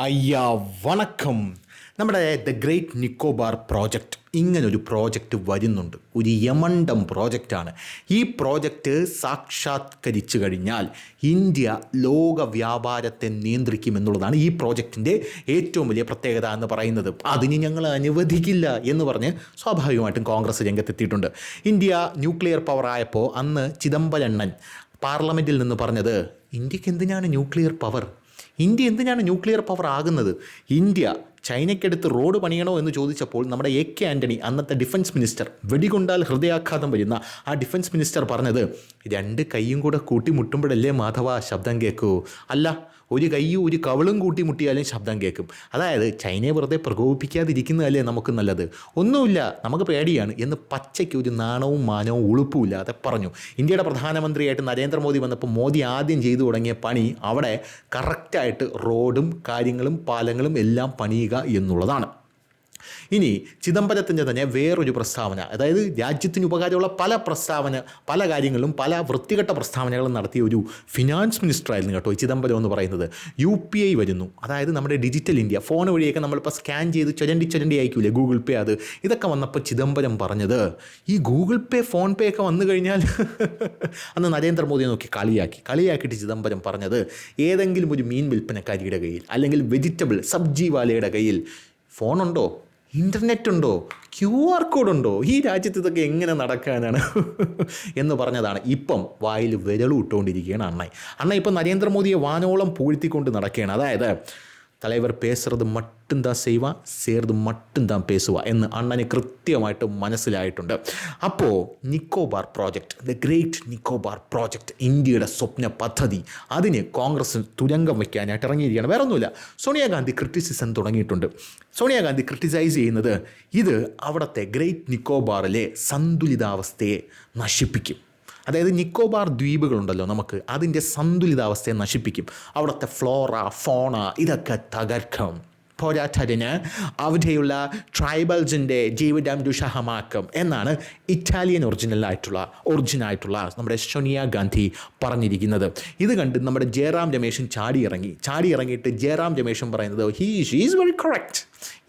അയ്യാ വണക്കം. നമ്മുടെ ദ ഗ്രേറ്റ് നിക്കോബാർ പ്രോജക്റ്റ് ഇങ്ങനൊരു പ്രോജക്റ്റ് വരുന്നുണ്ട്. ഒരു യമണ്ടം പ്രോജക്റ്റാണ് ഈ പ്രോജക്റ്റ് സാക്ഷാത്കരിച്ചു കഴിഞ്ഞാൽ ഇന്ത്യ ലോക വ്യാപാരത്തെ നിയന്ത്രിക്കുമെന്നുള്ളതാണ് ഈ പ്രോജക്റ്റിന്റെ ഏറ്റവും വലിയ പ്രത്യേകത എന്ന് പറയുന്നത്. അതിന് ഞങ്ങൾ അനുവദിക്കില്ല എന്ന് പറഞ്ഞ് സ്വാഭാവികമായിട്ടും കോൺഗ്രസ് രംഗത്തെത്തിയിട്ടുണ്ട്. ഇന്ത്യ ന്യൂക്ലിയർ പവർ ആയപ്പോൾ അന്ന് ചിദംബരണ്ണൻ പാർലമെന്റിൽ നിന്ന് പറഞ്ഞത് ഇന്ത്യയ്ക്ക് എന്തിനാണ് ന്യൂക്ലിയർ പവർ? ഇന്ത്യ എന്തിനാണ് ന്യൂക്ലിയർ പവർ ആകുന്നത്? ഇന്ത്യ ചൈനയ്ക്കടുത്ത് റോഡ് പണിയണോ എന്ന് ചോദിച്ചപ്പോൾ നമ്മുടെ എ കെ ആന്റണി അന്നത്തെ ഡിഫൻസ് മിനിസ്റ്റർ വെടികൊണ്ടാൽ ഹൃദയാഘാതം വരുന്ന ആ ഡിഫൻസ് മിനിസ്റ്റർ പറഞ്ഞത് രണ്ട് കൈയും കൂടെ കൂട്ടിമുട്ടുമ്പോഴല്ലേ മാധവ ശബ്ദം കേൾക്കൂ അല്ല ഒരു കൈയും ഒരു കവളും കൂട്ടിമുട്ടിയാലും ശബ്ദം കേൾക്കും അതായത് ചൈനയെ വെറുതെ പ്രകോപിപ്പിക്കാതിരിക്കുന്നതല്ലേ നമുക്ക് നല്ലത്. ഒന്നുമില്ല നമുക്ക് പേടിയാണ് എന്ന് പച്ചയ്ക്ക് ഒരു നാണവും മാനവും ഉളുപ്പുമില്ലാതെ പറഞ്ഞു. ഇന്ത്യയുടെ പ്രധാനമന്ത്രിയായിട്ട് നരേന്ദ്രമോദി വന്നപ്പോൾ മോദി ആദ്യം ചെയ്തു തുടങ്ങിയ പണി അവിടെ കറക്റ്റായിട്ട് റോഡും കാര്യങ്ങളും പാലങ്ങളും എല്ലാം പണിയുക എന്നുള്ളതാണ്. ഇനി ചിദംബരത്തിന്റെ തന്നെ വേറൊരു പ്രസ്താവന അതായത് രാജ്യത്തിന് ഉപകാരമുള്ള പല പ്രസ്താവന പല കാര്യങ്ങളും പല വൃത്തികെട്ട പ്രസ്താവനകളും നടത്തിയ ഒരു ഫിനാൻസ് മിനിസ്റ്റർ ആയിരുന്നു കേട്ടോ ചിദംബരം എന്ന് പറയുന്നത്. യു പി ഐ വരുന്നു. അതായത് നമ്മുടെ ഡിജിറ്റൽ ഇന്ത്യ ഫോൺ വഴിയൊക്കെ നമ്മളിപ്പോൾ സ്കാൻ ചെയ്ത് ചുരണ്ടി ചുരണ്ടി അയക്കൂലേ ഗൂഗിൾ പേ അത്. ഇതൊക്കെ വന്നപ്പോൾ ചിദംബരം പറഞ്ഞത് ഈ ഗൂഗിൾ പേ ഫോൺ പേ ഒക്കെ വന്നു കഴിഞ്ഞാൽ അന്ന് നരേന്ദ്രമോദിയെ നോക്കി കളിയാക്കി. കളിയാക്കിയിട്ട് ചിദംബരം പറഞ്ഞത് ഏതെങ്കിലും ഒരു മീൻ വിൽപ്പനക്കാരിയുടെ കയ്യിൽ അല്ലെങ്കിൽ വെജിറ്റബിൾ സബ്ജി വാലയുടെ കയ്യിൽ ഫോണുണ്ടോ ഇന്റർനെറ്റ് ഉണ്ടോ? ക്യു ആർ കോഡ് ഉണ്ടോ? ഈ രാജ്യത്ത് ഇതൊക്കെ എങ്ങനെ നടക്കാനാണ്? എന്ന് പറഞ്ഞതാണ് ഇപ്പം വായിൽ വിരളും ഇട്ടുകൊണ്ടിരിക്കുകയാണ് അണ്ണ അണ്ണ ഇപ്പം നരേന്ദ്രമോദിയെ വാനോളം പൂഴ്ത്തിക്കൊണ്ട് നടക്കുകയാണ്. അതായത് തലൈവർ பேசுறது മട്ടും செய்வான் சேர்ந்து താൻ പേസുക എന്ന് അണ്ണന് കൃത്യമായിട്ട് മനസ്സിലായിട്ടുണ്ട്. അപ്പോൾ Nicobar project the great Nicobar project ഇന്ത്യയുടെ സ്വപ്ന പദ്ധതി അതിന് കോൺഗ്രസ് തുരങ്കം വയ്ക്കാനായിട്ട് ഇറങ്ങിയിരിക്കുകയാണ്. വേറെ ഒന്നുമില്ല സോണിയാഗാന്ധി ക്രിറ്റിസിസം തുടങ്ങിയിട്ടുണ്ട്. സോണിയാഗാന്ധി ക്രിറ്റിസൈസ് ചെയ്യുന്നത് ഇത് അവിടുത്തെ ഗ്രേറ്റ് നിക്കോബാറിലെ സന്തുലിതാവസ്ഥയെ നശിപ്പിക്കും. അതായത് നിക്കോബാർ ദ്വീപുകളുണ്ടല്ലോ നമുക്ക്. അതിന്റെ സന്തുലിതാവസ്ഥയെ നശിപ്പിക്കും. അവിടുത്തെ ഫ്ലോറ ഫോണ ഇതൊക്കെ തകർക്കും. പോരാട്ടതിന് അവിടെയുള്ള ട്രൈബൽസിന്റെ ജീവിതം ദുഷഹമാക്കും എന്നാണ് ഇറ്റാലിയൻ ഒറിജിനലായിട്ടുള്ള ഒറിജിനായിട്ടുള്ള നമ്മുടെ സോണിയ ഗാന്ധി പറഞ്ഞിരിക്കുന്നത്. ഇത് കണ്ട് നമ്മുടെ ജയറാം രമേശൻ ചാടി ഇറങ്ങി ചാടി ഇറങ്ങിയിട്ട് ജയറാം രമേശൻ പറയുന്നത് he she's very correct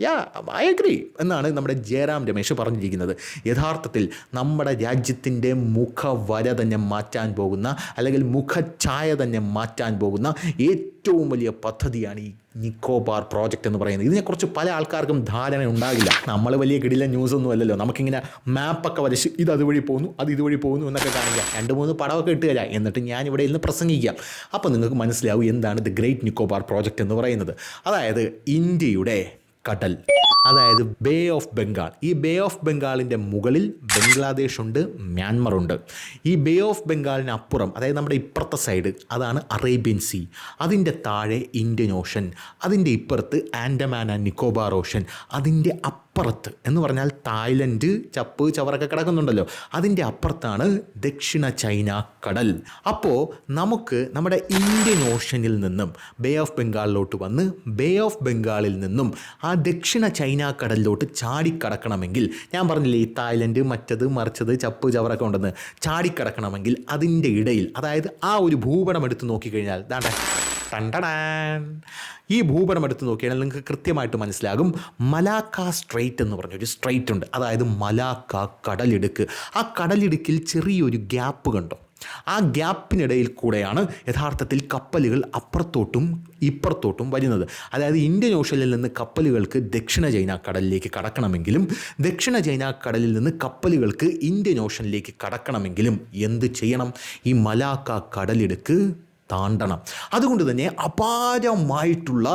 yeah I agree എന്നാണ് നമ്മുടെ ജയറാം രമേശ് പറഞ്ഞിരിക്കുന്നത്. യഥാർത്ഥത്തിൽ നമ്മുടെ രാജ്യത്തിന്റെ മുഖവര തന്നെ മാറ്റാൻ പോകുന്ന അല്ലെങ്കിൽ മുഖഛായ തന്നെ മാറ്റാൻ പോകുന്ന ഏറ്റവും വലിയ പദ്ധതിയാണ് ഈ നിക്കോബാർ പ്രോജക്റ്റ് എന്ന് പറയുന്നത്. ഇതിനെക്കുറിച്ച് പല ആൾക്കാർക്കും ധാരണ ഉണ്ടാകില്ല. നമ്മൾ വലിയ കിടില ന്യൂസ് ഒന്നും അല്ലല്ലോ. നമുക്കിങ്ങനെ മാപ്പൊക്കെ വരച്ച് ഇത് അതുവഴി പോകുന്നു അത് ഇതുവഴി പോകുന്നു എന്നൊക്കെ കാണിക്കാം. രണ്ട് മൂന്ന് പടമൊക്കെ ഇട്ട് തരാം. എന്നിട്ട് ഞാൻ ഇവിടെ ഇന്ന് പ്രസംഗിക്കാം. അപ്പോൾ നിങ്ങൾക്ക് മനസ്സിലാവും എന്താണ് ദി ഗ്രേറ്റ് നിക്കോബാർ പ്രോജക്റ്റ് എന്ന് പറയുന്നത്. അതായത് ഇന്ത്യയുടെ കടൽ. അതായത് ബേ ഓഫ് ബംഗാൾ ഈ ബേ ഓഫ് ബംഗാളിന്റെ മുകളിൽ ബംഗ്ലാദേശ് ഉണ്ട് മ്യാൻമർ ഉണ്ട് ഈ ബേ ഓഫ് ബംഗാളിന് അപ്പുറം അതായത് നമ്മുടെ ഇപ്പുറത്തെ സൈഡ് അതാണ് അറേബ്യൻ സീ അതിന്റെ താഴെ ഇന്ത്യൻ ഓഷൻ അതിന്റെ ഇപ്പുറത്ത് ആൻഡമാൻ ആൻഡ് നിക്കോബാർ ഓഷൻ അതിന്റെ അപ്പുറത്ത് എന്ന് പറഞ്ഞാൽ തായ്ലൻഡ് ചപ്പ് ചവറൊക്കെ കിടക്കുന്നുണ്ടല്ലോ. അതിന്റെ അപ്പുറത്താണ് ദക്ഷിണ ചൈന കടൽ. അപ്പോൾ നമുക്ക് നമ്മുടെ ഇന്ത്യൻ ഓഷനിൽ നിന്നും ബേ ഓഫ് ബംഗാളിലോട്ട് വന്ന് ബേ ഓഫ് ബംഗാളിൽ നിന്നും ആ ദക്ഷിണ ചൈന കടലിലോട്ട് ചാടിക്കടക്കണമെങ്കിൽ ഞാൻ പറഞ്ഞില്ലേ ഈ തായ്ലൻഡ് മറ്റത് മറിച്ചത് ചപ്പ് ചവറൊക്കെ ഉണ്ടെന്ന് ചാടിക്കടക്കണമെങ്കിൽ അതിന്റെ ഇടയിൽ അതായത് ആ ഒരു ഭൂപടം എടുത്ത് നോക്കിക്കഴിഞ്ഞാൽ ദാണ്ട? ഈ ഭൂപടം എടുത്ത് നോക്കിയാൽ നിങ്ങൾക്ക് കൃത്യമായിട്ട് മനസ്സിലാകും. മലാക്ക സ്ട്രെയിറ്റ് എന്ന് പറഞ്ഞൊരു സ്ട്രെയിറ്റ് ഉണ്ട്. അതായത് മലാക്ക കടലിടുക്ക്. ആ കടലിടുക്കിൽ ചെറിയൊരു ഗ്യാപ്പ് കണ്ടോ? ആ ഗ്യാപ്പിനിടയിൽ കൂടെയാണ് യഥാർത്ഥത്തിൽ കപ്പലുകൾ അപ്പുറത്തോട്ടും ഇപ്പുറത്തോട്ടും വരുന്നത്. അതായത് ഇന്ത്യൻ ഓഷ്യനിൽ നിന്ന് കപ്പലുകൾക്ക് ദക്ഷിണ ചൈന കടലിലേക്ക് കടക്കണമെങ്കിലും ദക്ഷിണ ചൈന കടലിൽ നിന്ന് കപ്പലുകൾക്ക് ഇന്ത്യൻ ഓഷ്യനിലേക്ക് കടക്കണമെങ്കിലും എന്ത് ചെയ്യണം? ഈ മലാക്ക കടലിടുക്ക് താണ്ടണം. അതുകൊണ്ട് തന്നെ അപാരമായിട്ടുള്ള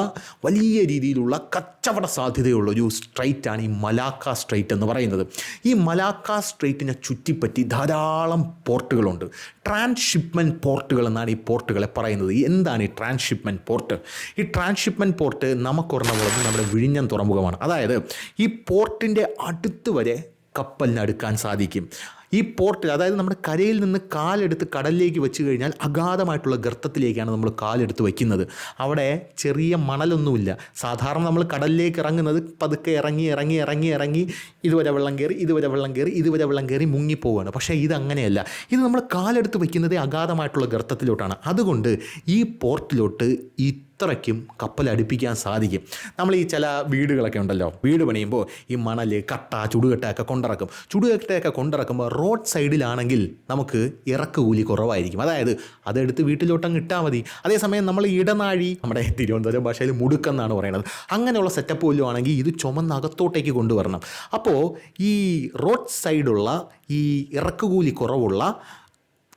വലിയ രീതിയിലുള്ള കച്ചവട സാധ്യതയുള്ള ഒരു സ്ട്രൈറ്റാണ് ഈ മലാക്ക സ്ട്രൈറ്റ് എന്ന് പറയുന്നത്. ഈ മലാക്ക സ്ട്രൈറ്റിനെ ചുറ്റിപ്പറ്റി ധാരാളം പോർട്ടുകളുണ്ട്. ട്രാൻസ്ഷിപ്മെന്റ് പോർട്ടുകൾ എന്നാണ് ഈ പോർട്ടുകളെ പറയുന്നത്. എന്താണ് ഈ ട്രാൻസ്ഷിപ്മെന്റ് പോർട്ട്? ഈ ട്രാൻസ്ഷിപ്മെന്റ് പോർട്ട് നമുക്കൊരെണ്ണമുള്ളത് നമ്മുടെ വിഴിഞ്ഞം തുറമുഖമാണ്. അതായത് ഈ പോർട്ടിന്റെ അടുത്ത് വരെ കപ്പലിന് അടുക്കാൻ സാധിക്കും. ഈ പോർട്ടിൽ അതായത് നമ്മുടെ കരയിൽ നിന്ന് കാലെടുത്ത് കടലിലേക്ക് വെച്ച് കഴിഞ്ഞാൽ അഗാധമായിട്ടുള്ള ഗർത്തത്തിലേക്കാണ് നമ്മൾ കാലെടുത്ത് വയ്ക്കുന്നത്. അവിടെ ചെറിയ മണലൊന്നുമില്ല. സാധാരണ നമ്മൾ കടലിലേക്ക് ഇറങ്ങുന്നത് പതുക്കെ ഇറങ്ങി ഇറങ്ങി ഇറങ്ങി ഇറങ്ങി ഇതുവരെ വെള്ളം കയറി ഇതുവരെ വെള്ളം കയറി ഇതുവരെ വെള്ളം കയറി മുങ്ങിപ്പോവുകയാണ് പക്ഷേ ഇത് അങ്ങനെയല്ല ഇത് നമ്മൾ കാലെടുത്ത് വയ്ക്കുന്നത് അഗാധമായിട്ടുള്ള ഗർത്തത്തിലോട്ടാണ്. അതുകൊണ്ട് ഈ പോർട്ടിലോട്ട് ഇത്രയ്ക്കും കപ്പൽ അടുപ്പിക്കാൻ സാധിക്കും. നമ്മൾ ഈ ചില വീടുകളൊക്കെ ഉണ്ടല്ലോ വീട് പണിയുമ്പോൾ ഈ മണൽ കട്ട ചുടുകട്ടയൊക്കെ കൊണ്ടിറക്കും. ചുടുകട്ടയൊക്കെ കൊണ്ടിറക്കുമ്പോൾ റോഡ് സൈഡിലാണെങ്കിൽ നമുക്ക് ഇറക്കുകൂലി കുറവായിരിക്കും. അതായത് അതെടുത്ത് വീട്ടിലോട്ടങ്ങ് ഇട്ടാൽ മതി. അതേസമയം നമ്മൾ ഇടനാഴി നമ്മുടെ തിരുവനന്തപുരം ഭാഷയിൽ മുടുക്കെന്നാണ് പറയുന്നത് അങ്ങനെയുള്ള സെറ്റപ്പ് പോലും ആണെങ്കിൽ ഇത് ചുമന്നകത്തോട്ടേക്ക് കൊണ്ടുവരണം. അപ്പോൾ ഈ റോഡ് സൈഡുള്ള ഈ ഇറക്കുകൂലി കുറവുള്ള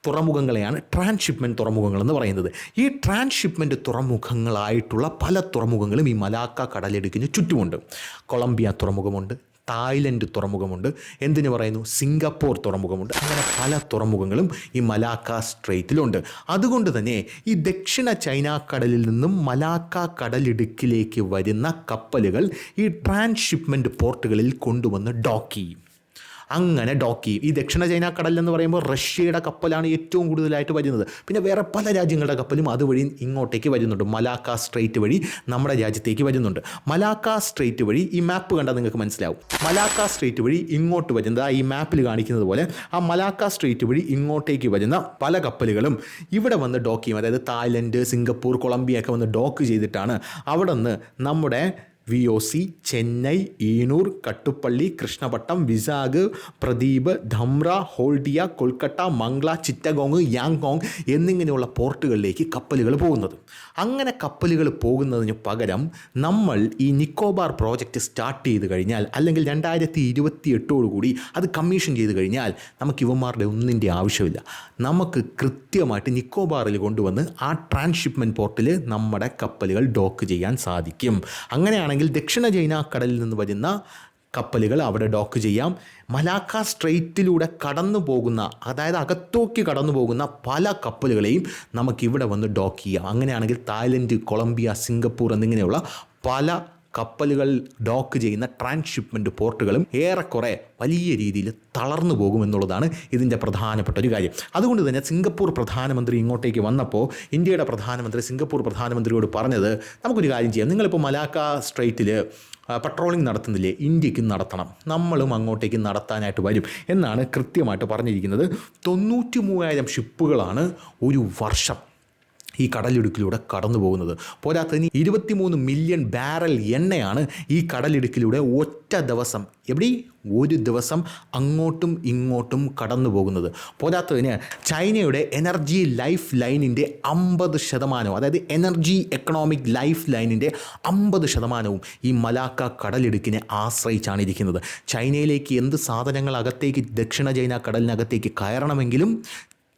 തുറമുഖങ്ങളെയാണ് ട്രാൻസ്ഷിപ്മെന്റ് തുറമുഖങ്ങൾ എന്ന് പറയുന്നത്. ഈ ട്രാൻസ്ഷിപ്മെന്റ് തുറമുഖങ്ങളായിട്ടുള്ള പല തുറമുഖങ്ങളും ഈ മലാക്ക കടലിടുക്കിന് ചുറ്റുമുണ്ട്. കൊളംബിയ തുറമുഖമുണ്ട് തായ്ലൻഡ് തുറമുഖമുണ്ട് എന്തിനു പറയുന്നു? സിംഗപ്പൂർ തുറമുഖമുണ്ട്. അങ്ങനെ പല തുറമുഖങ്ങളും ഈ മലാക്ക സ്ട്രെയിറ്റിലുണ്ട് അതുകൊണ്ട് തന്നെ ഈ ദക്ഷിണ ചൈന കടലിൽ നിന്നും മലാക്ക കടലിടുക്കിലേക്ക് വരുന്ന കപ്പലുകൾ ഈ ട്രാൻസ്ഷിപ്മെന്റ് പോർട്ടുകളിൽ കൊണ്ടുവന്ന് ഡോക്ക് ചെയ്യും. അങ്ങനെ ഡോക്കി. ഈ ദക്ഷിണ ചൈന കടൽ എന്ന് പറയുമ്പോൾ റഷ്യയുടെ കപ്പലാണ് ഏറ്റവും കൂടുതലായിട്ട് വരുന്നത്. പിന്നെ വേറെ പല രാജ്യങ്ങളുടെ കപ്പലും അതുവഴി ഇങ്ങോട്ടേക്ക് വരുന്നുണ്ട്. മലാക്ക സ്ട്രേറ്റ് വഴി നമ്മുടെ രാജ്യത്തേക്ക് വരുന്നുണ്ട്. മലാക്ക സ്ട്രേറ്റ് വഴി ഈ മാപ്പ് കണ്ടാൽ നിങ്ങൾക്ക് മനസ്സിലാവും. മലാക്ക സ്ട്രേറ്റ് വഴി ഇങ്ങോട്ട് വരുന്നത് ഈ മാപ്പിൽ കാണിക്കുന്നത് പോലെ ആ മലാക്ക സ്ട്രേറ്റ് വഴി ഇങ്ങോട്ടേക്ക് വരുന്ന പല കപ്പലുകളും ഇവിടെ വന്ന് ഡോക്ക് ചെയ്യും. അതായത് തായ്ലൻഡ് സിംഗപ്പൂർ കൊളംബിയ ഒക്കെ വന്ന് ഡോക്ക് ചെയ്തിട്ടാണ് അവിടെ നിന്ന് നമ്മുടെ V O C Chennai Ennore Kattupalli Krishnapatnam Vizag Paradip Dhamra Haldia Kolkata Mongla Chittagong Yangon എന്നിങ്ങനെയുള്ള പോർട്ടുകളിലേക്ക് കപ്പലുകൾ പോകുന്നത്. അങ്ങനെ കപ്പലുകൾ പോകുന്നതിന് പകരം നമ്മൾ ഈ നിക്കോബാർ പ്രോജക്റ്റ് സ്റ്റാർട്ട് ചെയ്ത് കഴിഞ്ഞാൽ അല്ലെങ്കിൽ രണ്ടായിരത്തി ഇരുപത്തി എട്ടോടുകൂടി അത് കമ്മീഷൻ ചെയ്ത് കഴിഞ്ഞാൽ നമുക്ക് ഇവന്മാരുടെ ഒന്നിന്റെ ആവശ്യമില്ല. നമുക്ക് കൃത്യമായിട്ട് നിക്കോബാറിൽ കൊണ്ടുവന്ന് ആ ട്രാൻസ്ഷിപ്മെന്റ് പോർട്ടിൽ നമ്മുടെ കപ്പലുകൾ ഡോക്ക് ചെയ്യാൻ സാധിക്കും. അങ്ങനെയാണെങ്കിൽ ദക്ഷിണ ചൈന കടലിൽ നിന്ന് വരുന്ന കപ്പലുകൾ അവിടെ ഡോക്ക് ചെയ്യാം. മലാക്ക സ്ട്രെയിറ്റിലൂടെ കടന്നു പോകുന്ന അതായത് അകത്തോക്ക് കടന്നു പോകുന്ന പല കപ്പലുകളെയും നമുക്കിവിടെ വന്ന് ഡോക്ക് ചെയ്യാം. അങ്ങനെയാണെങ്കിൽ തായ്ലൻഡ് കൊളംബിയ സിംഗപ്പൂർ എന്നിങ്ങനെയുള്ള പല കപ്പലുകൾ ഡോക്ക് ചെയ്യുന്ന ട്രാൻസ്ഷിപ്മെന്റ് പോർട്ടുകളും ഏറെക്കുറെ വലിയ രീതിയിൽ തളർന്നു പോകുമെന്നുള്ളതാണ് ഇതിന്റെ പ്രധാനപ്പെട്ട ഒരു കാര്യം. അതുകൊണ്ട് തന്നെ സിംഗപ്പൂർ പ്രധാനമന്ത്രി ഇങ്ങോട്ടേക്ക് വന്നപ്പോൾ ഇന്ത്യയുടെ പ്രധാനമന്ത്രി സിംഗപ്പൂർ പ്രധാനമന്ത്രിയോട് പറഞ്ഞത് നമുക്കൊരു കാര്യം ചെയ്യാം. നിങ്ങളിപ്പോൾ മലാക്ക സ്ട്രൈറ്റിൽ പട്രോളിംഗ് നടത്തുന്നില്ലേ? ഇന്ത്യക്കും നടത്തണം. നമ്മളും അങ്ങോട്ടേക്ക് നടത്താനായിട്ട് വരും എന്നാണ് കൃത്യമായിട്ട് പറഞ്ഞിരിക്കുന്നത്. തൊണ്ണൂറ്റി മൂവായിരം ഷിപ്പുകളാണ് ഒരു വർഷം ഈ കടലിടുക്കിലൂടെ കടന്നു പോകുന്നത് പോരാത്തതിന് ഇരുപത്തിമൂന്ന് മില്യൺ ബാരൽ എണ്ണയാണ് ഈ കടലിടുക്കിലൂടെ ഒറ്റ ദിവസം എവിടെ? ഒരു ദിവസം അങ്ങോട്ടും ഇങ്ങോട്ടും കടന്നു പോകുന്നത് പോരാത്തതിന് ചൈനയുടെ എനർജി ലൈഫ് ലൈനിന്റെ അമ്പത് ശതമാനവും അതായത് എനർജി എക്കണോമിക് ലൈഫ് ലൈനിന്റെ അമ്പത് ശതമാനവും ഈ മലാക്ക കടലിടുക്കിനെ ആശ്രയിച്ചാണ് ഇരിക്കുന്നത്. ചൈനയിലേക്ക് എന്ത് സാധനങ്ങൾ അകത്തേക്ക് ദക്ഷിണ ചൈന കടലിനകത്തേക്ക് കയറണമെങ്കിലും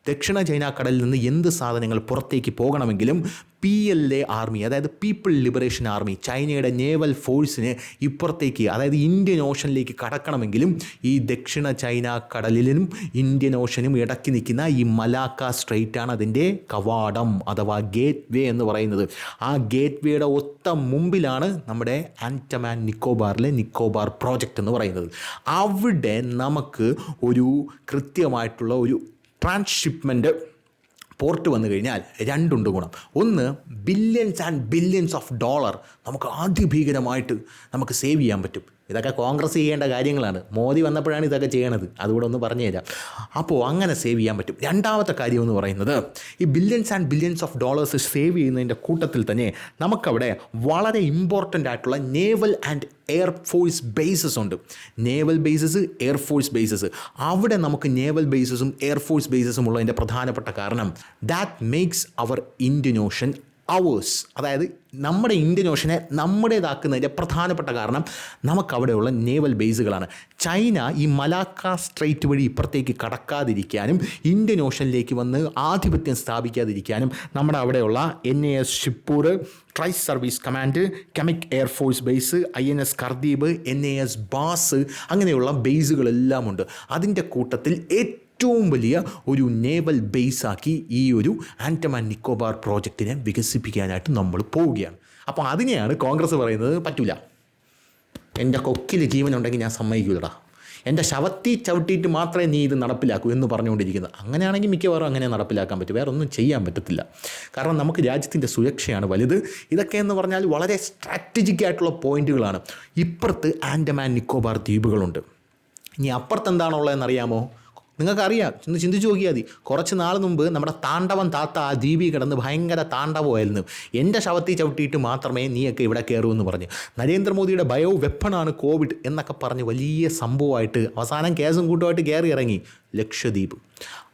ദക്ഷിണ ചൈന കടലിൽ നിന്ന് എന്ത് സാധനങ്ങൾ പുറത്തേക്ക് പോകണമെങ്കിലും പി എൽ എ ആർമി അതായത് പീപ്പിൾ ലിബറേഷൻ ആർമി ചൈനയുടെ നേവൽ ഫോഴ്സിന് ഇപ്പുറത്തേക്ക് അതായത് ഇന്ത്യൻ ഓഷനിലേക്ക് കടക്കണമെങ്കിലും ഈ ദക്ഷിണ ചൈന കടലിലും ഇന്ത്യൻ ഓഷനും ഇടയ്ക്ക് നിൽക്കുന്ന ഈ മലാക്ക സ്ട്രെയിറ്റ് ആണ് അതിന്റെ കവാടം അഥവാ ഗേറ്റ് വേ എന്ന് പറയുന്നത്. ആ ഗേറ്റ് വേയുടെ ഒത്ത മുമ്പിലാണ് നമ്മുടെ ആന്റമാൻ നിക്കോബാറിലെ നിക്കോബാർ പ്രോജക്റ്റ് എന്ന് പറയുന്നത്. അവിടെ നമുക്ക് ഒരു കൃത്യമായിട്ടുള്ള ഒരു ട്രാൻസ്ഷിപ്മെന്റ് പോർട്ട് വന്നു കഴിഞ്ഞാൽ രണ്ടുണ്ട് ഗുണം. ഒന്ന് billions and billions of dollar നമുക്ക് അതിഭീകരമായിട്ട് നമുക്ക് സേവ് ചെയ്യാൻ പറ്റും. ഇതൊക്കെ കോൺഗ്രസ് ചെയ്യേണ്ട കാര്യങ്ങളാണ്. മോദി വന്നപ്പോഴാണ് ഇതൊക്കെ ചെയ്യണത്. അതുകൂടെ ഒന്ന് പറഞ്ഞു തരാം. അപ്പോൾ അങ്ങനെ സേവ് ചെയ്യാൻ പറ്റും. രണ്ടാമത്തെ കാര്യം എന്ന് പറയുന്നത് ഈ billions and billions of dollars save ചെയ്യുന്നതിന്റെ കൂട്ടത്തിൽ തന്നെ നമുക്കവിടെ വളരെ ഇമ്പോർട്ടന്റ് ആയിട്ടുള്ള naval and air force bases ഉണ്ട്. Naval bases air force bases അവിടെ നമുക്ക് നേവൽ ബേസസും എയർഫോഴ്സ് ബേസസും ഉള്ളതിന്റെ പ്രധാനപ്പെട്ട കാരണം that makes our Indian Ocean ours അതായത് നമ്മുടെ ഇന്ത്യൻ ഓഷനെ നമ്മുടേതാക്കുന്നതിന്റെ പ്രധാനപ്പെട്ട കാരണം നമുക്കവിടെയുള്ള നേവൽ ബേസുകളാണ്. ചൈന ഈ മലാക്ക സ്ട്രെയിറ്റ് വഴി ഇപ്പുറത്തേക്ക് കടക്കാതിരിക്കാനും ഇന്ത്യൻ ഓഷനിലേക്ക് വന്ന് ആധിപത്യം സ്ഥാപിക്കാതിരിക്കാനും നമ്മുടെ അവിടെയുള്ള N A S Shibpur tri service command കെമിക് air force base I N S Kardip N A S Baaz അങ്ങനെയുള്ള ബേസുകളെല്ലാം ഉണ്ട് അതിന്റെ കൂട്ടത്തിൽ ഏറ്റവും ഏറ്റവും വലിയ ഒരു നേവൽ ബേസാക്കി ഈ ഒരു ആൻഡമാൻ നിക്കോബാർ പ്രോജക്റ്റിനെ വികസിപ്പിക്കാനായിട്ട് നമ്മൾ പോവുകയാണ്. അപ്പോൾ അതിനെയാണ് കോൺഗ്രസ് പറയുന്നത് പറ്റൂല. എന്റെ കൊക്കിൽ ജീവനുണ്ടെങ്കിൽ ഞാൻ സമ്മതിക്കൂലടാ. എന്റെ ശവത്തി ചവിട്ടിയിട്ട് മാത്രമേ നീ ഇത് നടപ്പിലാക്കൂ എന്ന് പറഞ്ഞുകൊണ്ടിരിക്കുന്നത്. അങ്ങനെയാണെങ്കിൽ മിക്കവാറും അങ്ങനെ നടപ്പിലാക്കാൻ പറ്റും. വേറെ ഒന്നും ചെയ്യാൻ പറ്റത്തില്ല. കാരണം നമുക്ക് രാജ്യത്തിന്റെ സുരക്ഷയാണ് വലുത്. ഇതൊക്കെ എന്ന് പറഞ്ഞാൽ വളരെ സ്ട്രാറ്റജിക് ആയിട്ടുള്ള പോയിന്റുകളാണ്. ഇപ്പുറത്ത് ആൻഡമാൻ നിക്കോബാർ ദ്വീപുകളുണ്ട്. ഇനി അപ്പുറത്ത് എന്താണുള്ളതെന്ന് അറിയാമോ നിങ്ങൾക്കറിയാം. ഒന്ന് ചിന്തിച്ച് നോക്കിയാൽ മതി. കുറച്ച് നാൾ മുമ്പ് നമ്മുടെ താണ്ഡവൻ താത്ത ആ ദ്വീപിൽ കിടന്ന് ഭയങ്കര താണ്ഡവമായിരുന്നു എന്റെ ശവത്തിൽ ചവിട്ടിയിട്ട് മാത്രമേ നീയൊക്കെ ഇവിടെ കയറൂ എന്ന് പറഞ്ഞു. നരേന്ദ്രമോദിയുടെ ബയോ വെപ്പണാണ് കോവിഡ് എന്നൊക്കെ പറഞ്ഞ് വലിയ സംഭവമായിട്ട് അവസാനം കേസും കൂട്ടുമായിട്ട് കയറി ഇറങ്ങി. ലക്ഷദ്വീപ്.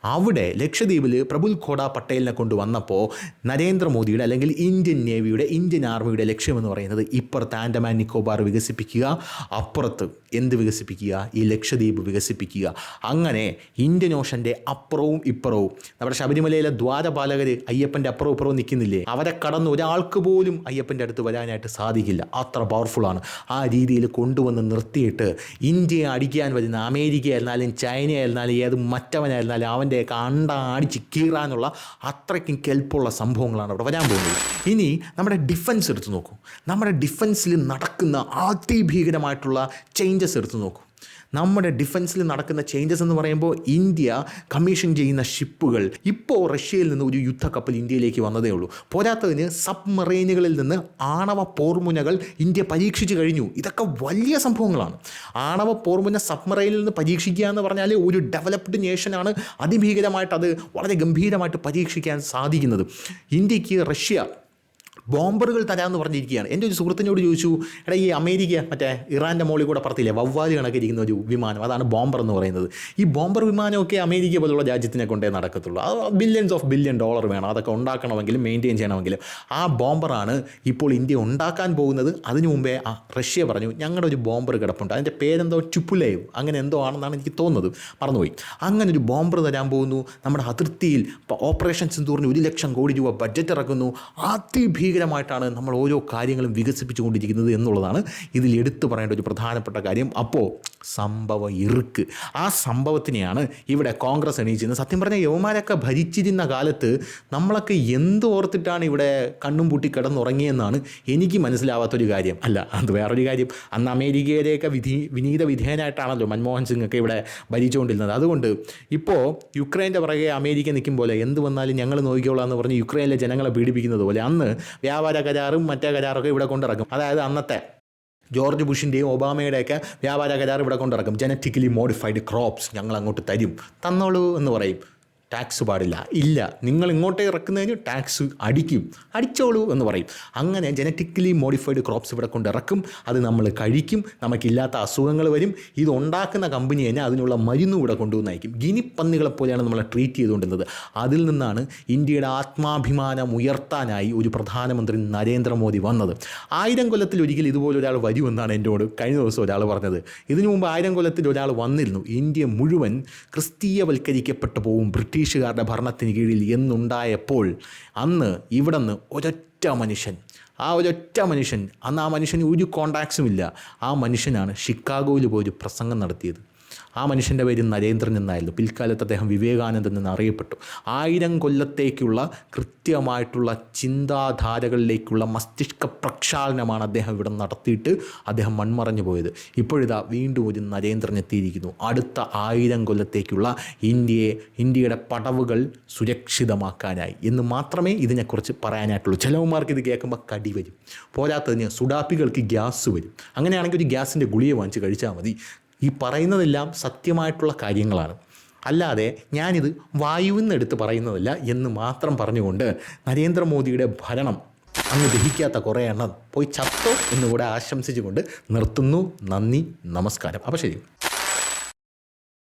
അവിടെ ലക്ഷദ്വീപിൽ പ്രബുൽ ഖോഡ പട്ടേലിനെ കൊണ്ട് വന്നപ്പോൾ നരേന്ദ്രമോദിയുടെ അല്ലെങ്കിൽ ഇന്ത്യൻ നേവിയുടെ ഇന്ത്യൻ ആർമിയുടെ ലക്ഷ്യമെന്ന് പറയുന്നത് ഇപ്പുറത്ത് ആൻഡമാൻ നിക്കോബാർ വികസിപ്പിക്കുക അപ്പുറത്ത് എന്ത് വികസിപ്പിക്കുക? ഈ ലക്ഷദ്വീപ് വികസിപ്പിക്കുക. അങ്ങനെ ഇന്ത്യൻ ഓഷന്റെ അപ്പുറവും ഇപ്പുറവും നമ്മുടെ ശബരിമലയിലെ ദ്വാരപാലകർ അയ്യപ്പന്റെ അപ്പുറവും ഇപ്പുറവും നിൽക്കുന്നില്ലേ? അവരെ കടന്ന് ഒരാൾക്ക് പോലും അയ്യപ്പന്റെ അടുത്ത് വരാനായിട്ട് സാധിക്കില്ല. അത്ര പവർഫുള്ളാണ് ആ രീതിയിൽ കൊണ്ടുവന്ന് നിർത്തിയിട്ട് ഇന്ത്യയെ അടിക്കാൻ വരുന്ന അമേരിക്ക ആയിരുന്നാലും ചൈന ആയിരുന്നാലും ഏത് മറ്റവനായിരുന്നാലും അവന്റെയൊക്കെ അണ്ട അടിച്ച് കീറാനുള്ള അത്രയ്ക്കും കെൽപ്പുള്ള സംഭവങ്ങളാണ് അവിടെ വരാൻ പോകുന്നത്. ഇനി നമ്മുടെ ഡിഫൻസ് എടുത്ത് നോക്കൂ. നമ്മുടെ ഡിഫൻസിൽ നടക്കുന്ന അതിഭീകരമായിട്ടുള്ള ചേഞ്ചസ് എടുത്ത് നോക്കൂ. നമ്മുടെ ഡിഫൻസിൽ നടക്കുന്ന ചേഞ്ചസ് എന്ന് പറയുമ്പോൾ ഇന്ത്യ കമ്മീഷൻ ചെയ്യുന്ന ഷിപ്പുകൾ ഇപ്പോൾ റഷ്യയിൽ നിന്ന് ഒരു യുദ്ധ കപ്പൽ ഇന്ത്യയിലേക്ക് വന്നതേ ഉള്ളൂ. പോരാത്തതിന് സബ്മറൈനുകളിൽ നിന്ന് ആണവ പോർമുനകൾ ഇന്ത്യ പരീക്ഷിച്ചു കഴിഞ്ഞു. ഇതൊക്കെ വലിയ സംഭവങ്ങളാണ്. ആണവ പോർമുന സബ്മറൈനിൽ നിന്ന് പരീക്ഷിക്കുക എന്ന് പറഞ്ഞാൽ ഒരു ഡെവലപ്ഡ് നേഷനാണ് അതിഭീകരമായിട്ട് അത് വളരെ ഗംഭീരമായിട്ട് പരീക്ഷിക്കാൻ സാധിക്കുന്നത്. ഇന്ത്യയ്ക്ക് റഷ്യ ബോംബറുകൾ തരാമെന്ന് പറഞ്ഞിരിക്കുകയാണ്. എന്റെ ഒരു സുഹൃത്തിനോട് ചോദിച്ചു എടാ ഈ അമേരിക്ക മറ്റേ ഇറാന്റെ മോളിൽ കൂടെ പറത്തില്ലേ? വവ്വാലി കണക്കിരിക്കുന്ന ഒരു വിമാനം. അതാണ് ബോംബർ എന്ന് പറയുന്നത്. ഈ ബോംബർ വിമാനമൊക്കെ അമേരിക്ക പോലുള്ള രാജ്യത്തിനെ കൊണ്ടേ നടക്കത്തുള്ളൂ. അത് ബില്യൻസ് ഓഫ് ബില്യൺ ഡോളർ വേണം. അതൊക്കെ ഉണ്ടാക്കണമെങ്കിലും മെയിന്റെയിൻ ചെയ്യണമെങ്കിലും. ആ ബോംബറാണ് ഇപ്പോൾ ഇന്ത്യ ഉണ്ടാക്കാൻ പോകുന്നത്. അതിനു മുമ്പേ ആ റഷ്യ പറഞ്ഞു ഞങ്ങളുടെ ഒരു ബോംബർ കിടപ്പുണ്ട്. അതിന്റെ പേരെന്തോ ചുപ്പുലേവ് അങ്ങനെ എന്തോ ആണെന്നാണ് എനിക്ക് തോന്നുന്നത്. മറന്നുപോയി. അങ്ങനെ ഒരു ബോംബർ തരാൻ പോകുന്നു. നമ്മുടെ അതിർത്തിയിൽ ഓപ്പറേഷൻസ് എന്ന് പറഞ്ഞു ഒരു ലക്ഷം കോടി രൂപ ബഡ്ജറ്റ് ഇറക്കുന്നു. അതിഭീകരമായിട്ടാണ് നമ്മൾ ഓരോ കാര്യങ്ങളും വികസിപ്പിച്ചുകൊണ്ടിരിക്കുന്നത് എന്നുള്ളതാണ് ഇതിൽ എടുത്തു പറയേണ്ട ഒരു പ്രധാനപ്പെട്ട കാര്യം. അപ്പോൾ സംഭവം ഇറുക്ക്. ആ സംഭവത്തിനെയാണ് ഇവിടെ കോൺഗ്രസ് എണീച്ചിരുന്നത്. സത്യം പറഞ്ഞാൽ യവന്മാരൊക്കെ ഭരിച്ചിരുന്ന കാലത്ത് നമ്മളൊക്കെ എന്ത് ഓർത്തിട്ടാണ് ഇവിടെ കണ്ണും പൂട്ടി കിടന്നുറങ്ങിയെന്നാണ് എനിക്ക് മനസ്സിലാവാത്തൊരു കാര്യം. അല്ല അത് വേറൊരു കാര്യം. അന്ന് അമേരിക്കയിലെയൊക്കെ വിധി വിനീത വിധേയനായിട്ടാണല്ലോ മൻമോഹൻ സിംഗ് ഒക്കെ ഇവിടെ ഭരിച്ചുകൊണ്ടിരുന്നത്. അതുകൊണ്ട് ഇപ്പോൾ യുക്രൈന്റെ പുറകെ അമേരിക്ക നിൽക്കും പോലെ എന്ത് വന്നാലും ഞങ്ങൾ നോക്കിക്കോളാം എന്ന് പറഞ്ഞ് യുക്രൈനിലെ ജനങ്ങളെ പീഡിപ്പിക്കുന്നത് പോലെ അന്ന് വ്യാപാര കരാറും മറ്റേ കരാറൊക്കെ ഇവിടെ കൊണ്ടിറക്കും. അതായത് അന്നത്തെ ജോർജ് ബുഷിന്റെയും ഒബാമയുടെയൊക്കെ വ്യാപാര കരാർ ഇവിടെ കൊണ്ടിറക്കും. ജനറ്റിക്കലി മോഡിഫൈഡ് ക്രോപ്സ് ഞങ്ങൾ അങ്ങോട്ട് തരും. തന്നോളൂ എന്ന് പറയും. ടാക്സ് പാടില്ല. ഇല്ല നിങ്ങൾ ഇങ്ങോട്ടേ ഇറക്കുന്നതിന് ടാക്സ് അടിക്കും. അടിച്ചോളൂ എന്ന് പറയും. അങ്ങനെ ജനറ്റിക്കലി മോഡിഫൈഡ് ക്രോപ്സ് ഇവിടെ കൊണ്ട് ഇറക്കും. അത് നമ്മൾ കഴിക്കും. നമുക്കില്ലാത്ത അസുഖങ്ങൾ വരും. ഇത് ഉണ്ടാക്കുന്ന കമ്പനി തന്നെ അതിനുള്ള മരുന്ന് ഇവിടെ കൊണ്ടുവന്ന് അയക്കും ഗിനിപ്പന്നികളെ പോലെയാണ് നമ്മളെ ട്രീറ്റ് ചെയ്തുകൊണ്ടിരുന്നത്. അതിൽ നിന്നാണ് ഇന്ത്യയുടെ ആത്മാഭിമാനം ഉയർത്താനായി ഒരു പ്രധാനമന്ത്രി നരേന്ദ്രമോദി വന്നത്. ആയിരം കൊല്ലത്തിൽ ഒരിക്കൽ ഇതുപോലെ ഒരാൾ വരുമെന്നാണ് എന്നോട് കഴിഞ്ഞ ദിവസം ഒരാൾ പറഞ്ഞത്. ഇതിനു മുമ്പ് ആയിരം കൊല്ലത്തിൽ ഒരാൾ വന്നിരുന്നു. ഇന്ത്യ മുഴുവൻ ക്രിസ്തീയവൽക്കരിക്കപ്പെട്ടു പോകും ബ്രിട്ടീഷുകാരുടെ ഭരണത്തിന് കീഴിൽ എന്നുണ്ടായപ്പോൾ അന്ന് ഇവിടെ നിന്ന് ഒരൊറ്റ മനുഷ്യൻ ആ ഒരൊറ്റ മനുഷ്യൻ അന്ന് ആ മനുഷ്യന് ഒരു കോണ്ടാക്ട്സും ഇല്ല. ആ മനുഷ്യനാണ് ഷിക്കാഗോയിൽ പോയി ഒരു പ്രസംഗം നടത്തിയത്. ആ മനുഷ്യന്റെ പേര് നരേന്ദ്രൻ എന്നായിരുന്നു. പിൽക്കാലത്ത് അദ്ദേഹം വിവേകാനന്ദൻ എന്ന് അറിയപ്പെട്ടു ആയിരം കൊല്ലത്തേക്കുള്ള കൃത്യമായിട്ടുള്ള ചിന്താധാരകളിലേക്കുള്ള മസ്തിഷ്ക പ്രക്ഷാളനമാണ് അദ്ദേഹം ഇവിടെ നടത്തിയിട്ട് അദ്ദേഹം മൺമറഞ്ഞു പോയത്. ഇപ്പോഴിതാ വീണ്ടും ഒരു നരേന്ദ്രൻ എത്തിയിരിക്കുന്നു. അടുത്ത ആയിരം കൊല്ലത്തേക്കുള്ള ഇന്ത്യയെ ഇന്ത്യയുടെ പടവുകൾ സുരക്ഷിതമാക്കാനായി. എന്ന് മാത്രമേ ഇതിനെക്കുറിച്ച് പറയാനായിട്ടുള്ളൂ. ചിലവന്മാർക്ക് ഇത് കേൾക്കുമ്പോൾ കടി വരും. പോരാത്തതിന് സുഡാപ്പികൾക്ക് ഗ്യാസ് വരും. അങ്ങനെയാണെങ്കിൽ ഒരു ഗ്യാസിന്റെ ഗുളിയെ വാങ്ങിച്ച് കഴിച്ചാൽ മതി. ഈ പറയുന്നതെല്ലാം സത്യമായിട്ടുള്ള കാര്യങ്ങളാണ്. അല്ലാതെ ഞാനിത് വായുവിൽ നിന്ന് എടുത്ത് പറയുന്നതല്ല എന്ന് മാത്രം പറഞ്ഞുകൊണ്ട് നരേന്ദ്രമോദിയുടെ ഭരണം അങ്ങ് ദഹിക്കാത്ത കുറേ എണ്ണം പോയി ചത്തോ എന്നുകൂടെ ആശംസിച്ചുകൊണ്ട് നിർത്തുന്നു. നന്ദി നമസ്കാരം. അപ്പോൾ ശരി.